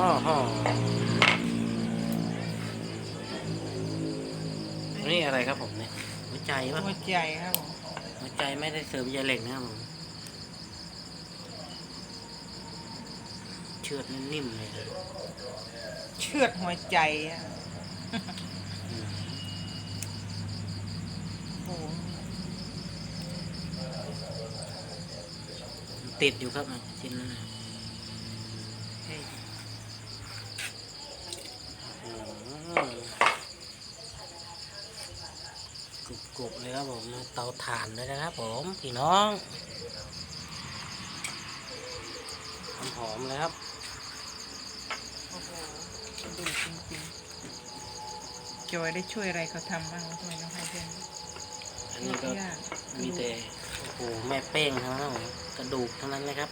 อ้โหนี่อะไรครับผมเนี่ยหัวใจปะหัวใจครับผมหัวใจไม่ได้เสริมใยเหล็กนะครับผมเชือดนิ่มๆเลยนะเชือดหัวใจอะอืมโอ้โหติดอยู่ครับมันชิ้นนั้นนะเฮ้ยอื้อหื อกรุบๆเลยครับผมเตาถ่านเลยนะครับผมพี่น้องหอมๆเลยครับโอ้โหดูจริงๆจอยได้ช่วยอะไรเขาทำบ้างทำไมต้องให้เพื่อนอันนี้ก็ยากมีแต่โอ้โหแม่เป้งทั้งนั้นครับผมกระดูกทั้งนั้นเลยครับ